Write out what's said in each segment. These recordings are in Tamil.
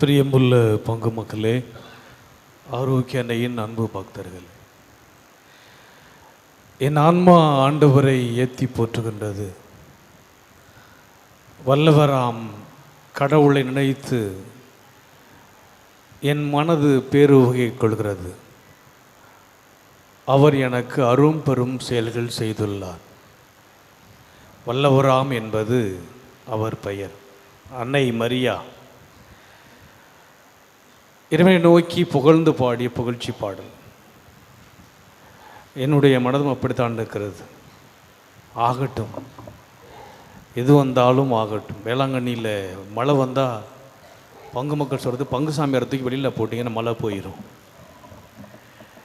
பிரியமுள்ள பங்கு மக்களே ஆரோக்கிய அன்னையின் அன்பு பக்தர்கள் என் ஆன்மா ஆண்டவரை ஏத்தி போற்றுகின்றது. வல்லவராம் கடவுளை நினைத்து என் மனது பேருவகை கொள்கிறது. அவர் எனக்கு அரும் பெரும் செயல்கள் செய்துள்ளார். வல்லவராம் என்பது அவர் பெயர். அன்னை மரியா இறைவனை நோக்கி புகழ்ந்து பாடிய புகழ்ச்சி பாடல். என்னுடைய மனதும் அப்படித்தான் இருக்கிறது. ஆகட்டும். எது வந்தாலும் ஆகட்டும். வேளாங்கண்ணியில் மழை வந்தால் பங்கு மக்கள் சொல்கிறது பங்கு சாமியார் தூக்கி வெளியில் போட்டிங்கன்னா மழை போயிடும்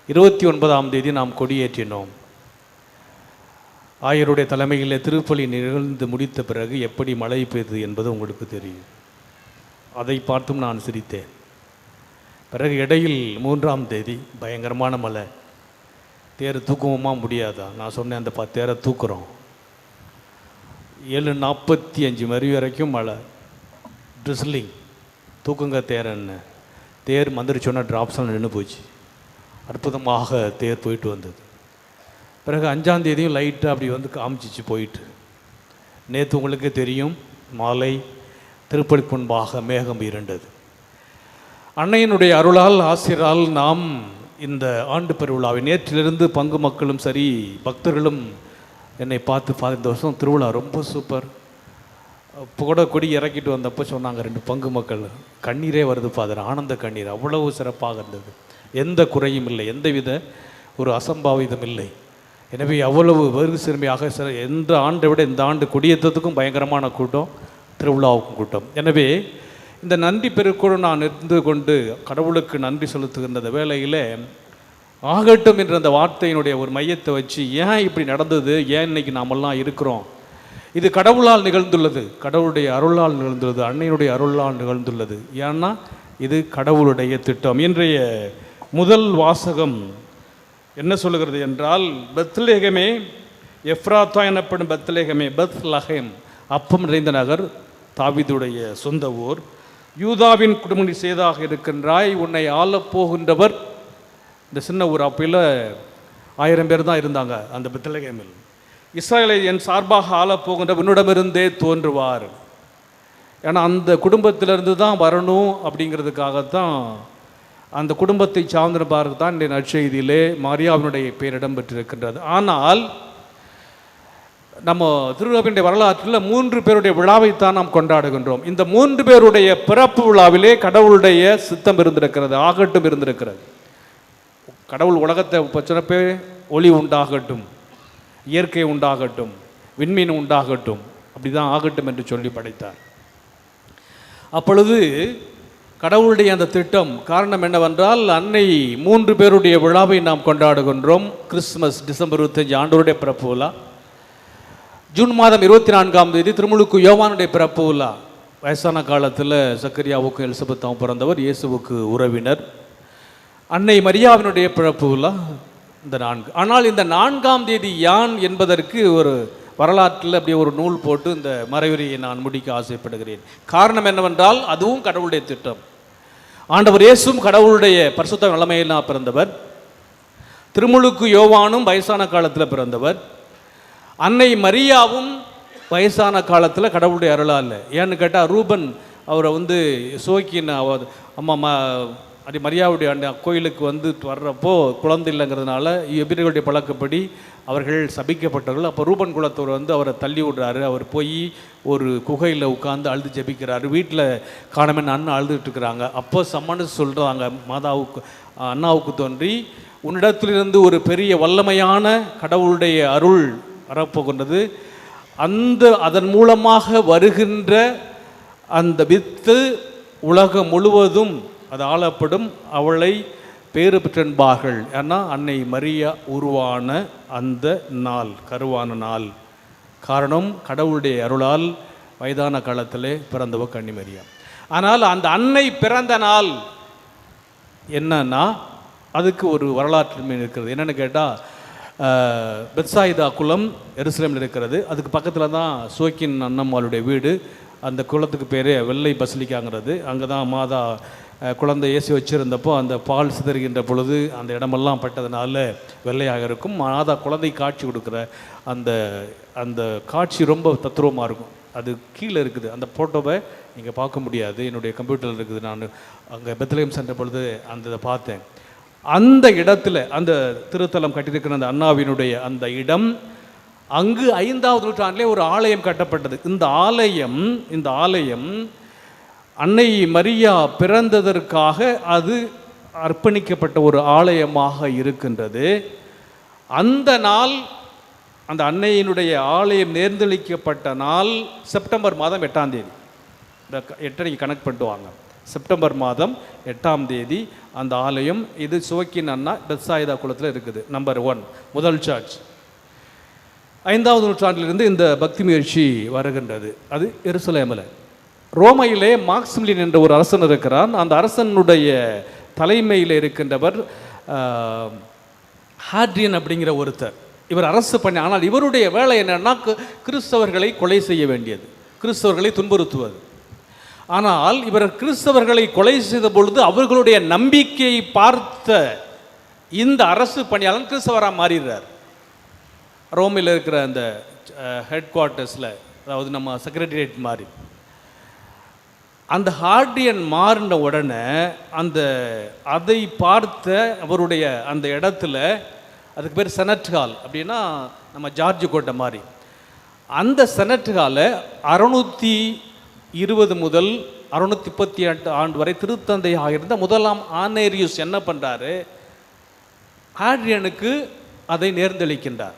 இருபத்தி ஒன்பதாம் தேதி நாம் கொடியேற்றினோம். ஆயருடைய தலைமையில் திருப்பலி நிகழ்ந்து முடித்த பிறகு எப்படி மழை பெய்தது என்பது உங்களுக்கு தெரியும். அதை பார்த்தும் நான் சிரித்தேன். பிறகு இடையில் மூன்றாம் தேதி பயங்கரமான மலை தேர் தூக்குவோமா முடியாதா? நான் சொன்னேன் அந்த ப தேரை தூக்குறோம். ஏழு நாற்பத்தி அஞ்சு மணி வரைக்கும் மழை. ட்ரிஸ்லிங் தூக்குங்க தேரன்னு. தேர் மந்திரிச்சோன்னா ட்ராப்ஸில் நின்று போச்சு. அற்புதமாக தேர் போயிட்டு வந்தது. பிறகு அஞ்சாம் தேதியும் லைட்டாக அப்படி வந்து காமிச்சிச்சு போயிட்டு. நேற்று உங்களுக்கே தெரியும் மாலை திருப்பலிக்கு முன்பாக மேகம் இருண்டது. அன்னையினுடைய அருளால் ஆசிரால் நாம் இந்த ஆண்டு பெருவிழாவை நேற்றிலிருந்து பங்கு மக்களும் சரி பக்தர்களும் என்னை பார்த்து பா இந்த வருஷம் திருவிழா ரொம்ப சூப்பர் புகட கொடி இறக்கிட்டு வந்தப்போ சொன்னாங்க ரெண்டு பங்கு மக்கள் கண்ணீரே வருது ஃபாதர் ஆனந்த கண்ணீர். அவ்வளவு சிறப்பாக இருந்தது. எந்த குறையும் இல்லை எந்தவித ஒரு அசம்பாவிதம் இல்லை. எனவே அவ்வளவு வருது சிறுமையாக சிற எந்த ஆண்டை விட இந்த ஆண்டு கொடியேற்றத்துக்கும் பயங்கரமான கூட்டம் திருவிழாவுக்கும் கூட்டம். எனவே இந்த நன்றி பெருக்கோடு நான் இருந்து கொண்டு கடவுளுக்கு நன்றி செலுத்துகின்ற அந்த ஆகட்டும் என்ற அந்த வார்த்தையினுடைய ஒரு மையத்தை வச்சு ஏன் இப்படி நடந்தது? ஏன் இன்னைக்கு நாமெல்லாம் இருக்கிறோம்? இது கடவுளால் நிகழ்ந்துள்ளது. கடவுளுடைய அருளால் நிகழ்ந்துள்ளது. அன்னையினுடைய அருளால் நிகழ்ந்துள்ளது. ஏன்னா இது கடவுளுடைய திட்டம். இன்றைய முதல் வாசகம் என்ன சொல்லுகிறது என்றால் பத்லேகமே எஃப்ராத்தா எனப்படும் பத்லேகமே பத் லஹேம் அப்பம் நிறைந்த நகர் தாவிதுடைய சொந்த ஊர். யூதாவின் குடும்பி செய்தாக இருக்கின்றாய் உன்னை ஆளப் போகின்றவர். இந்த சின்ன ஊர் அப்பையில் ஆயிரம் பேர் தான் இருந்தாங்க அந்த பெத்லகேமில். இஸ்ராயலை என் சார்பாக ஆளப் போகின்ற உன்னிடமிருந்தே தோன்றுவார். ஏன்னா அந்த குடும்பத்திலிருந்து தான் வரணும் அப்படிங்கிறதுக்காகத்தான் அந்த குடும்பத்தை சார்ந்திருப்பாருக்கு தான் இந்த நற்செய்தியிலே மாரியாவினுடைய பெயர் இடம்பெற்றிருக்கின்றது. ஆனால் நம்ம திருவிழாவினுடைய வரலாற்றில் மூன்று பேருடைய விழாவைத்தான் நாம் கொண்டாடுகின்றோம். இந்த மூன்று பேருடைய பிறப்பு விழாவிலே கடவுளுடைய சித்தம் இருந்திருக்கிறது ஆகட்டும் இருந்திருக்கிறது. கடவுள் உலகத்தை பச்சனப்பே ஒளி உண்டாகட்டும் இயற்கை உண்டாகட்டும் விண்மீன் உண்டாகட்டும் அப்படிதான் ஆகட்டும் என்று சொல்லி படைத்தார். அப்பொழுது கடவுளுடைய அந்த திட்டம் காரணம் என்னவென்றால் அன்னை மூன்று பேருடைய விழாவை நாம் கொண்டாடுகின்றோம். கிறிஸ்துமஸ் டிசம்பர் இருபத்தஞ்சு ஆண்டோருடைய பிறப்பு விழா. ஜூன் மாதம் இருபத்தி நான்காம் தேதி திருமுழுக்கு யோவானுடைய பிறப்பு விழா வயசான காலத்தில் சக்கரியாவுக்கும் எலிசபெத்தாவும் பிறந்தவர் இயேசுவுக்கு உறவினர். அன்னை மரியாவினுடைய பிறப்பு விழா இந்த நான்கு. ஆனால் இந்த நான்காம் தேதி யான் என்பதற்கு ஒரு வரலாற்றில் அப்படியே ஒரு நூல் போட்டு இந்த மறைவுரையை நான் முடிக்க ஆசைப்படுகிறேன். காரணம் என்னவென்றால் அதுவும் கடவுளுடைய திட்டம். ஆண்டவர் இயேசும் கடவுளுடைய பரிசுத்த நிலைமையில் பிறந்தவர். திருமுழுக்கு யோவானும் வயசான காலத்தில் பிறந்தவர். அன்னை மரியாவும் வயசான காலத்தில் கடவுளுடைய அருளாக இல்லை. ஏன்னு கேட்டால் ரூபன் அவரை வந்து சோக்கின் அவர் அம்மா ம அடி மரியாவுடைய அந்த கோயிலுக்கு வந்து வர்றப்போ குழந்தை இல்லைங்கிறதுனால எபிர்களுடைய பழக்கப்படி அவர்கள் சபிக்கப்பட்டவர்கள். அப்போ ரூபன் குலத்தவர் வந்து அவரை தள்ளி விடுறாரு. அவர் போய் ஒரு குகையில் உட்காந்து அழுது ஜபிக்கிறாரு. வீட்டில் காணமே அண்ணன் அழுதுட்டு இருக்கிறாங்க. அப்போ சம்மனு சொல்கிறாங்க மாதாவுக்கு அண்ணாவுக்கு தோன்றி உன்னிடத்திலிருந்து ஒரு பெரிய வல்லமையான கடவுளுடைய அருள் வரப்போகின்றது. அந்த அதன் மூலமாக வருகின்ற அந்த வித்து உலகம் முழுவதும் அது ஆளப்படும். அவளை பேறு பெற்றென்பார்கள். ஏன்னா அன்னை மரியா உருவான அந்த நாள் கருவான நாள். காரணம் கடவுளுடைய அருளால் வயதான காலத்திலே பிறந்தவ கன்னி மரியா. ஆனால் அந்த அன்னை பிறந்த நாள் என்னன்னா அதுக்கு ஒரு வரலாற்று மீன் இருக்கிறது. என்னென்னு கேட்டால் பெத்சாயிதா குளம் எருசலேமில் இருக்கிறது. அதுக்கு பக்கத்தில் தான் சோக்கின் அண்ணம்மாளுடைய வீடு. அந்த குளத்துக்கு பேர் வெள்ளை பசலிக்காங்கிறது. அங்கே தான் மாதா குழந்தை இயேசு வச்சுருந்தப்போ அந்த பால் சிதறுகின்ற பொழுது அந்த இடமெல்லாம் பட்டதுனால வெள்ளையாக இருக்கும். மாதா குழந்தை காட்சி கொடுக்குற அந்த அந்த காட்சி ரொம்ப தத்ரூபமாக இருக்கும். அது கீழே இருக்குது. அந்த ஃபோட்டோவை நீங்கள் பார்க்க முடியாது. என்னுடைய கம்ப்யூட்டரில் இருக்குது. நான் அங்கே பெத்லகம் சென்ற பொழுது அந்த இதை பார்த்தேன். அந்த இடத்துல அந்த திருத்தலம் கட்டியிருக்கிற அந்த அண்ணாவினுடைய அந்த இடம் அங்கு ஐந்தாவது நூற்றாண்டிலே ஒரு ஆலயம் கட்டப்பட்டது. இந்த ஆலயம் இந்த ஆலயம் அன்னை மரியா பிறந்ததற்காக அது அர்ப்பணிக்கப்பட்ட ஒரு ஆலயமாக இருக்கின்றது. அந்த நாள் அந்த அன்னையினுடைய ஆலயம் நேர்ந்தளிக்கப்பட்ட நாள் செப்டம்பர் மாதம் எட்டாம் தேதி. இந்த க- எட்டரைக்கு கனெக்ட் பண்ணிட்டு வாங்க. செப்டம்பர் மாதம் எட்டாம் தேதி அந்த ஆலயம் இது சுவக்கின் அண்ணா பெத்சாயுதா குளத்தில் இருக்குது நம்பர் ஒன் முதல் சர்ச் ஐந்தாவது நூற்றாண்டிலிருந்து இந்த பக்தி முயற்சி வருகின்றது. அது எருசலேமில். ரோமையிலே மார்க்சிமிலின் என்ற ஒரு அரசன் இருக்கிறான். அந்த அரசனுடைய தலைமையில் இருக்கின்றவர் ஹாட்ரியன் அப்படிங்கிற ஒருத்தர். இவர் அரசு பண்ணி ஆனால் இவருடைய வேலை என்னன்னா கிறிஸ்தவர்களை கொலை செய்ய வேண்டியது. கிறிஸ்தவர்களை துன்புறுத்துவது. ஆனால் இவர் கிறிஸ்தவர்களை கொலை செய்த பொழுது அவர்களுடைய நம்பிக்கையை பார்த்த இந்த அரசு பணியாளன் கிறிஸ்தவராக மாறிடுறார். ரோமில் இருக்கிற அந்த ஹெட் குவார்ட்டர்ஸில் அதாவது நம்ம செக்ரட்டரியேட் மாதிரி அந்த ஹார்டியன் மாறின உடனே அந்த அதை பார்த்த அவருடைய அந்த இடத்துல அதுக்கு பேர் செனட் ஹால் அப்படின்னா நம்ம ஜார்ஜ் கோட்டை மாதிரி அந்த செனட் ஹாலை அறுநூற்றி இருபது முதல் அறுநூத்தி முப்பத்தி எட்டு ஆண்டு வரை திருத்தந்தையாக இருந்த முதலாம் ஆனேரியூஸ் என்ன பண்ணுறாரு ஆட்ரியனுக்கு அதை நேர்ந்தளிக்கின்றார்.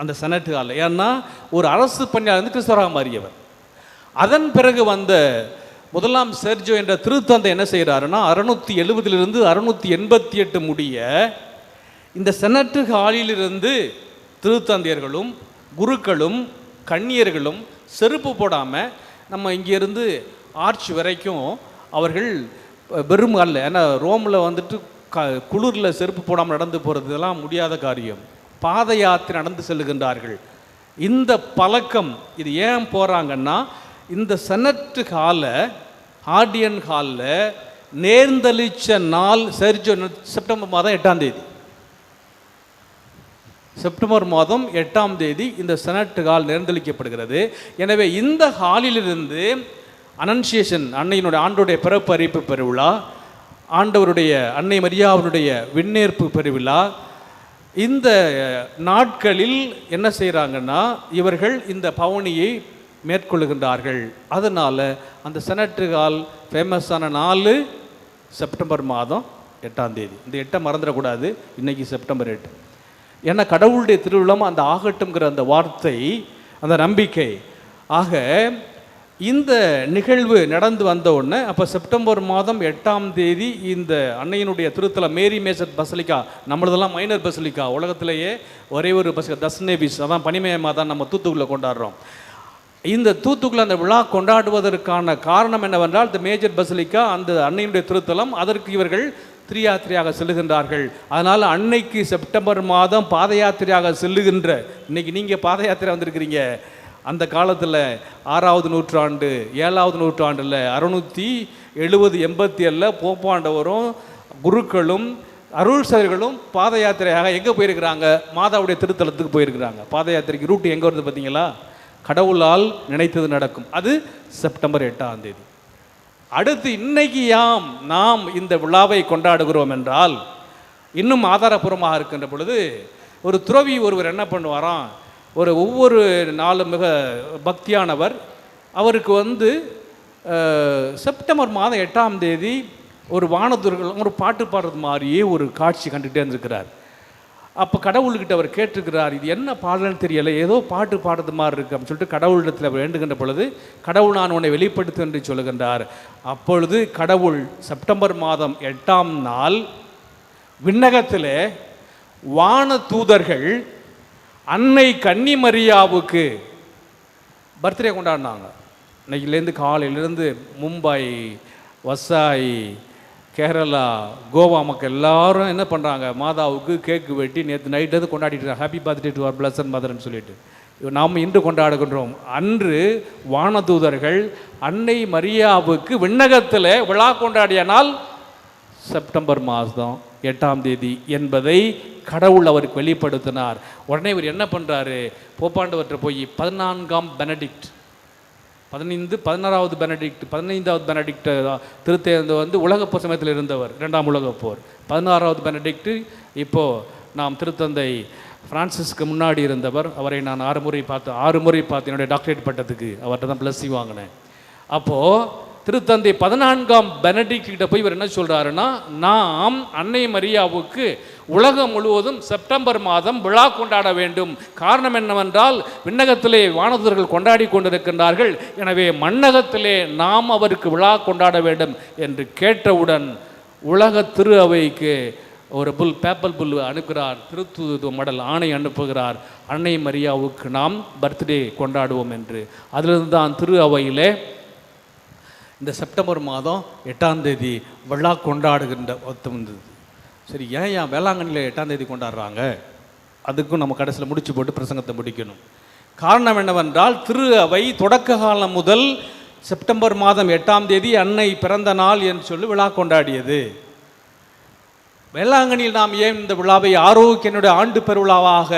அந்த செனட் ஹாலில் ஏன்னா ஒரு அரசு பணியாளர் வந்து கிறிஸ்தவராக மாறியவர். அதன் பிறகு வந்த முதலாம் செர்ஜோ என்ற திருத்தந்தை என்ன செய்கிறாருன்னா அறுநூத்தி எழுபதிலிருந்து அறுநூத்தி எண்பத்தி எட்டு முடிய இந்த செனட்டு ஹாலிலிருந்து திருத்தந்தையர்களும் குருக்களும் கன்னியர்களும் செருப்பு போடாமல் நம்ம இங்கேருந்து ஆர்ச் வரைக்கும் அவர்கள் வெறும் அல்ல. ஏன்னா ரோமில் வந்துட்டு க குளிரில் செருப்பு போடாமல் நடந்து போகிறதெல்லாம் முடியாத காரியம். பாத யாத்திரை நடந்து செல்லுகின்றார்கள். இந்த பழக்கம் இது ஏன் போகிறாங்கன்னா இந்த செனட்டு ஹால ஆர்டியன் ஹாலில் நேர்ந்தளிச்ச நாள் செர்ஜோ செப்டம்பர் மாதம் எட்டாம் தேதி. செப்டம்பர் மாதம் எட்டாம் தேதி இந்த செனட் ஹால் நேர்ந்தளிக்கப்படுகிறது. எனவே இந்த ஹாலிலிருந்து அனன்சியேஷன் அன்னையினுடைய ஆண்டோடைய பிறப்பு அறிவிப்பு பெருவிழா ஆண்டவருடைய அன்னை மரியாவனுடைய விண்ணேற்பு பெருவிழா இந்த நாட்களில் என்ன செய்கிறாங்கன்னா இவர்கள் இந்த பவனியை மேற்கொள்ளுகின்றார்கள். அதனால் அந்த செனட்டு ஹால் ஃபேமஸான நாலு செப்டம்பர் மாதம் எட்டாம் தேதி. இந்த எட்டை மறந்துடக்கூடாது. இன்னைக்கு செப்டம்பர் எட்டு. ஏன்னா கடவுளுடைய திருவிழம் அந்த ஆகட்டும்ங்கிற அந்த வார்த்தை அந்த நம்பிக்கை. ஆக இந்த நிகழ்வு நடந்து வந்த உடனே அப்போ செப்டம்பர் மாதம் எட்டாம் தேதி இந்த அன்னையினுடைய திருத்தலம் மேரி மேசர் பசலிக்கா நம்மளதெல்லாம் மைனர் பசலிக்கா உலகத்திலேயே ஒரே ஒரு பசலிக்கா தஸ்னேபிஸ் அதான் பனிமயமாக தான் நம்ம தூத்துக்குள்ளே கொண்டாடுறோம். இந்த தூத்துக்குள்ள அந்த விழா கொண்டாடுவதற்கான காரணம் என்னவென்றால் இந்த மேஜர் பசலிக்கா அந்த அன்னையினுடைய திருத்தலம் அதற்கு இவர்கள் திரியாத்திரையாக செல்லுகின்றார்கள். அதனால் அன்னைக்கு செப்டம்பர் மாதம் பாத யாத்திரையாக செல்லுகின்ற இன்னைக்கு நீங்கள் பாத யாத்திரை வந்திருக்கிறீங்க. அந்த காலத்தில் ஆறாவது நூற்றாண்டு ஏழாவது நூற்றாண்டில் அறுநூற்றி எழுபது எண்பத்தி ஏழில் போப்பாண்டவரும் குருக்களும் அருள்சகர்களும் பாத யாத்திரையாக எங்கே போயிருக்கிறாங்க? மாதாவுடைய திருத்தலத்துக்கு போயிருக்கிறாங்க. பாத யாத்திரைக்கு ரூட் எங்கே வருது பார்த்தீங்களா? கடவுளால் நினைத்தது நடக்கும். அது செப்டம்பர் எட்டாம் தேதி. அடுத்து இன்னைக்கு யாம் நாம் இந்த விழாவை கொண்டாடுகிறோம் என்றால் இன்னும் ஆதாரபூர்வமாக இருக்கின்ற பொழுது ஒரு துறவி ஒருவர் என்ன பண்ணுவாராம்? ஒரு ஒவ்வொரு நாளும் மிக பக்தியானவர். அவருக்கு வந்து செப்டம்பர் மாதம் எட்டாம் தேதி ஒரு வானதுர்கள் ஒரு பாட்டு பாடுறது மாதிரியே ஒரு காட்சி கண்டுகிட்டே இருந்திருக்கிறார். அப்போ கடவுள்கிட்ட அவர் கேட்டிருக்கிறார் இது என்ன பாடல்னு தெரியலை ஏதோ பாட்டு பாடுறது மாதிரி இருக்கு அப்படின்னு சொல்லிட்டு கடவுளிடத்தில் அவர் வேண்டுகின்ற பொழுது கடவுள் நான் உன்னை வெளிப்படுத்து என்று சொல்லுகின்றார். அப்பொழுது கடவுள் செப்டம்பர் மாதம் எட்டாம் நாள் விண்ணகத்தில் வான தூதர்கள் அன்னை கன்னிமரியாவுக்கு பர்த்டே கொண்டாடினாங்க. இன்னைக்குலேருந்து காலையிலேருந்து மும்பை வசாய் கேரளா கோவா மக்கள் எல்லாரும் என்ன பண்ணுறாங்க மாதாவுக்கு கேக்கு வெட்டி நேற்று நைட்டு கொண்டாடிட்டு ஹாப்பி பர்த்டே டு அவர் பிளஸன் மதர்னு சொல்லிட்டு. நாம் இன்று கொண்டாடுகின்றோம். அன்று வானதூதர்கள் அன்னை மரியாவுக்கு விண்ணகத்தில் விழா கொண்டாடிய நாள் செப்டம்பர் மாதம் எட்டாம் தேதி என்பதை கடவுள் அவருக்கு வெளிப்படுத்தினார். உடனே இவர் என்ன பண்ணுறாரு போப்பாண்டவற்றை போய் பதினான்காம் பெனடிக்ட் பதினைந்து பதினாறாவது பெனடிக்ட் பதினைந்தாவது பெனடிக்ட் திருத்தேர்ந்து வந்து உலகப்போர் சமயத்தில் இருந்தவர் இரண்டாம் உலகப் போர். பதினாறாவது பெனடிக்ட் இப்போது நாம் திருத்தந்தை ஃப்ரான்சிஸ்க்கு முன்னாடி இருந்தவர். அவரை நான் ஆறு முறை பார்த்து ஆறு முறை பார்த்து என்னுடைய டாக்டரேட் பட்டத்துக்கு அவர்கிட்ட தான் ப்ளஸ் வாங்கினேன். அப்போது திருத்தந்தை பதினான்காம் பெனடிக்ட் கிட்ட போய் இவர் என்ன சொல்கிறாருன்னா நாம் அன்னை மரியாவுக்கு உலகம் முழுவதும் செப்டம்பர் மாதம் விழா கொண்டாட வேண்டும். காரணம் என்னவென்றால் விண்ணகத்திலே வானதர்கள் கொண்டாடி கொண்டிருக்கின்றார்கள். எனவே மண்ணகத்திலே நாம் அவருக்கு விழா கொண்டாட வேண்டும் என்று கேட்டவுடன் உலக திரு அவைக்கு ஒரு புல் பேப்பல் புல் அனுப்புகிறார். திருத்துவ மடல் ஆணை அனுப்புகிறார். அன்னை மரியாவுக்கு நாம் பர்த்டே கொண்டாடுவோம் என்று. அதிலிருந்து தான் திரு அவையிலே இந்த செப்டம்பர் மாதம் எட்டாம் தேதி விழா கொண்டாடுகின்ற ஒத்து வந்தது. சரி ஏன் ஏன் வேளாங்கண்ணியில் எட்டாம் தேதி கொண்டாடுறாங்க? அதுக்கும் நம்ம கடைசியில் முடிச்சு போட்டு பிரசங்கத்தை முடிக்கணும். காரணம் என்னவென்றால் திரு அவை தொடக்க காலம் முதல் செப்டம்பர் மாதம் எட்டாம் தேதி அன்னை பிறந்த நாள் என்று சொல்லி விழா கொண்டாடியது. வேளாங்கண்ணியில் நாம் ஏன் இந்த விழாவை ஆரோக்கியனுடைய ஆண்டு பெருவிழாவாக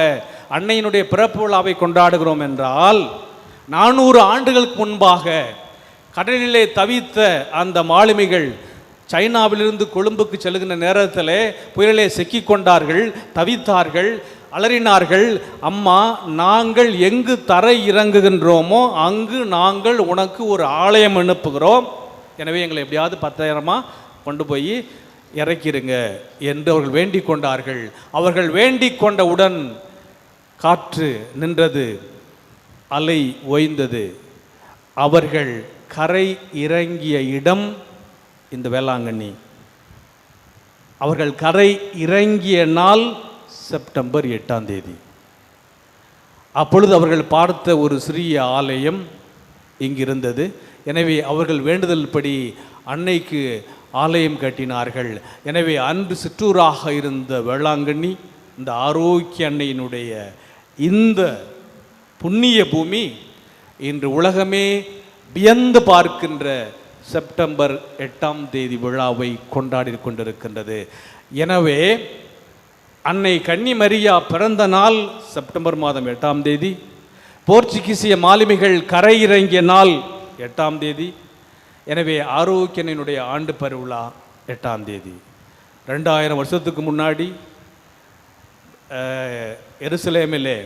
அன்னையினுடைய பிறப்பு விழாவை கொண்டாடுகிறோம் என்றால் நானூறு ஆண்டுகளுக்கு முன்பாக கடலிலே தவித்த அந்த மாலுமிகள் சைனாவிலிருந்து கொழும்புக்கு செல்கின்ற நேரத்தில் புயலிலே சிக்கிக் கொண்டார்கள் தவித்தார்கள் அலறினார்கள். அம்மா நாங்கள் எங்கு தரை இறங்குகின்றோமோ அங்கு நாங்கள் உனக்கு ஒரு ஆலயம் அனுப்புகிறோம். எனவே எங்களை எப்படியாவது பத்தாயிரமாக கொண்டு போய் இறக்கிருங்க என்று அவர்கள் வேண்டிக் கொண்டார்கள். அவர்கள் வேண்டிக் கொண்டவுடன் காற்று நின்றது அலை ஓய்ந்தது. அவர்கள் கரை இறங்கிய இடம் இந்த வேளாங்கண்ணி. அவர்கள் கரை இறங்கிய நாள் செப்டம்பர் எட்டாம் தேதி. அப்பொழுது அவர்கள் பார்த்த ஒரு சிறிய ஆலயம் இங்கு இருந்தது எனவே அவர்கள் வேண்டுதல் படி அன்னைக்கு ஆலயம் கட்டினார்கள். எனவே அன்று சிற்றூராக இருந்த வேளாங்கண்ணி இந்த ஆரோக்கிய அன்னையினுடைய இந்த புண்ணிய பூமி இன்று உலகமே வியந்து பார்க்கின்ற செப்டம்பர் எட்டாம் தேதி விழாவை கொண்டாடி கொண்டிருக்கின்றது. எனவே அன்னை கன்னிமரியா பிறந்த நாள் செப்டம்பர் மாதம் எட்டாம் தேதி போர்ச்சுகீசிய மாலுமிகள் கரையிறங்கிய நாள் எட்டாம் தேதி எனவே ஆரோக்கியனினுடைய ஆண்டு பருவிழா எட்டாம் தேதி. ரெண்டாயிரம் வருஷத்துக்கு முன்னாடி எருசலேமிலே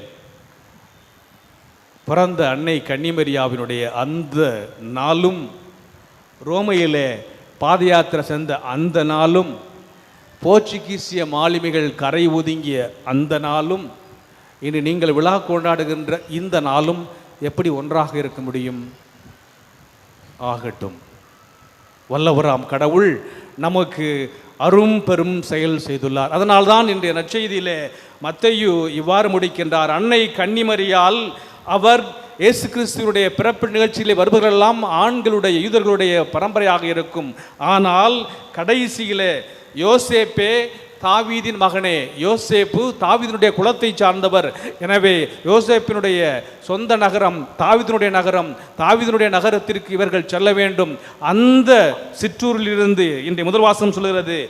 பிறந்த அன்னை கன்னிமரியாவினுடைய அந்த நாளும் ரோமையிலே பாத யாத்திரை சென்ற அந்த நாளும் போர்ச்சுகீசிய மாலுமிகள் கரை ஒதுங்கிய அந்த நாளும் இன்று நீங்கள் விழா கொண்டாடுகின்ற இந்த நாளும் எப்படி ஒன்றாக இருக்க முடியும்? ஆகட்டும். வல்லவராம் கடவுள் நமக்கு அரும் பெரும் செயல் செய்துள்ளார். அதனால்தான் இன்றைய நற்செய்தியிலே மத்தையு இவ்வாறு முடிக்கின்றார். அன்னை கன்னிமரியால் அவர் இயேசு கிறிஸ்துவனுடைய பிறப்பு நிகழ்ச்சியிலே வருபவர்களெல்லாம் ஆண்களுடைய யூதர்களுடைய பரம்பரையாக இருக்கும். ஆனால் கடைசியிலே யோசேப்பே தாவீதின் மகனே யோசேப்பு தாவீதினுடைய குலத்தை சார்ந்தவர். எனவே யோசேப்பினுடைய சொந்த நகரம் தாவீதினுடைய நகரம் தாவீதினுடைய நகரத்திற்கு இவர்கள் செல்ல வேண்டும். அந்த சிற்றூரிலிருந்து இன்றைய முதல் வாசம் சொல்கிறது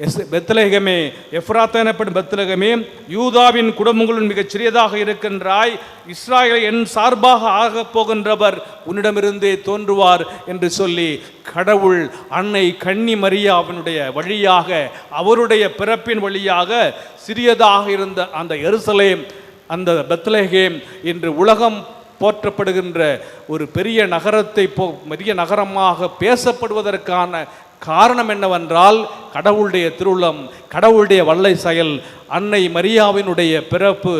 எஸ் பெத்லகமே எஃப்ராத் எனப்படும் பெத்லகமே யூதாவின் குடும்பங்களுள் மிகச் சிறியதாக இருக்கின்றாய் இஸ்ராயலை என் சார்பாக ஆகப் போகின்றவர் உன்னிடமிருந்தே தோன்றுவார் என்று சொல்லி கடவுள் அன்னை கன்னி மரியாவினுடைய வழியாக அவருடைய பிறப்பின் வழியாக சிறியதாக இருந்த அந்த எருசலேம் அந்த பெத்லகேம் இன்று உலகம் போற்றப்படுகின்ற ஒரு பெரிய நகரத்தை போ பெரிய நகரமாக பேசப்படுவதற்கான காரணம் என்னவென்றால் கடவுளுடைய திருவுளம் கடவுளுடைய வல்லை செயல் அன்னை மரியாவினுடைய பிறப்பு.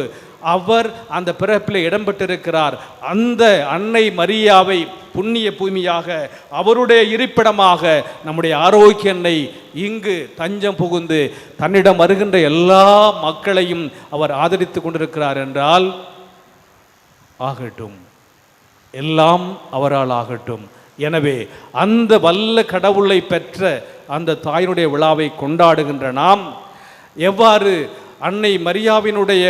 அவர் அந்த பிறப்பில் இடம்பெற்றிருக்கிறார். அந்த அன்னை மரியாவை புண்ணிய பூமியாக அவருடைய இருப்பிடமாக நம்முடைய ஆரோக்கிய அன்னை இங்கு தஞ்சம் புகுந்து தன்னிடம் வருகின்ற எல்லா மக்களையும் அவர் ஆதரித்து கொண்டிருக்கிறார் என்றால் ஆகட்டும். எல்லாம் அவரால் ஆகட்டும். எனவே அந்த வல்ல கடவுளை பெற்ற அந்த தாயினுடைய விழாவை கொண்டாடுகின்ற நாம் எவ்வாறு அன்னை மரியாவினுடைய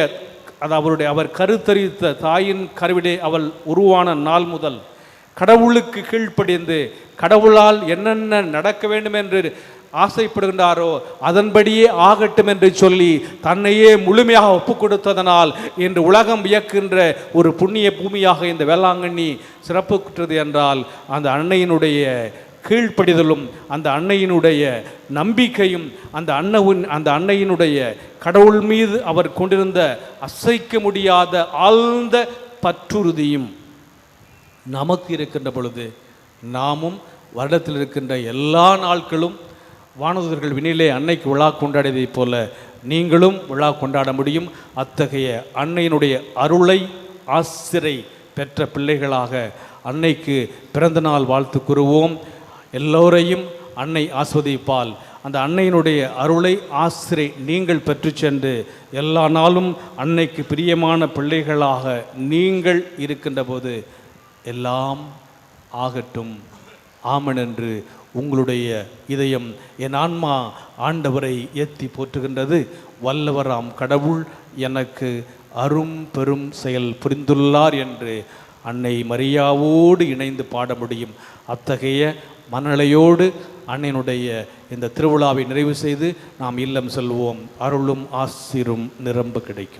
அது அவருடைய அவர் கருத்தரித்த தாயின் கருவிடே அவள் உருவான நாள் முதல் கடவுளுக்கு கீழ்ப்படிந்து கடவுளால் என்னென்ன நடக்க வேண்டும் என்று ஆசைப்படுகின்றாரோ அதன்படியே ஆகட்டும் என்று சொல்லி தன்னையே முழுமையாக ஒப்பு கொடுத்ததனால் இன்று உலகம் வியக்கின்ற ஒரு புண்ணிய பூமியாக இந்த வேளாங்கண்ணி சிறப்புற்றது என்றால் அந்த அன்னையினுடைய கீழ்ப்படிதலும் அந்த அன்னையினுடைய நம்பிக்கையும் அந்த அன்னவின் அந்த அன்னையினுடைய கடவுள் மீது அவர் கொண்டிருந்த அசைக்க முடியாத ஆழ்ந்த பற்றுறுதியும் நமக்கு இருக்கின்ற பொழுது நாமும் வருடத்தில் இருக்கின்ற எல்லா நாட்களும் வானதூதர்கள் வினிலே அன்னைக்கு விழா கொண்டாடியதைப் போல நீங்களும் விழா கொண்டாட முடியும். அத்தகைய அன்னையினுடைய அருளை ஆசிரை பெற்ற பிள்ளைகளாக அன்னைக்கு பிறந்த நாள் வாழ்த்து கூறுவோம். எல்லோரையும் அன்னை ஆஸ்வதிப்பால் அந்த அன்னையினுடைய அருளை ஆசிரை நீங்கள் பெற்று சென்று எல்லா நாளும் அன்னைக்கு பிரியமான பிள்ளைகளாக நீங்கள் இருக்கின்ற போது எல்லாம் ஆகட்டும். ஆமன் என்று உங்களுடைய இதயம் என் ஆன்மா ஆண்டவரை ஏத்தி போற்றுகின்றது. வல்லவராம் கடவுள் எனக்கு அரும் பெரும் செயல் புரிந்துள்ளார் என்று அன்னை மரியாவோடு இணைந்து பாட முடியும். அத்தகைய மனநிலையோடு அன்னையினுடைய இந்த திருவிழாவை நிறைவு செய்து நாம் இல்லம் செல்வோம். அருளும் ஆசிரும் நிரம்ப கிடைக்கும்.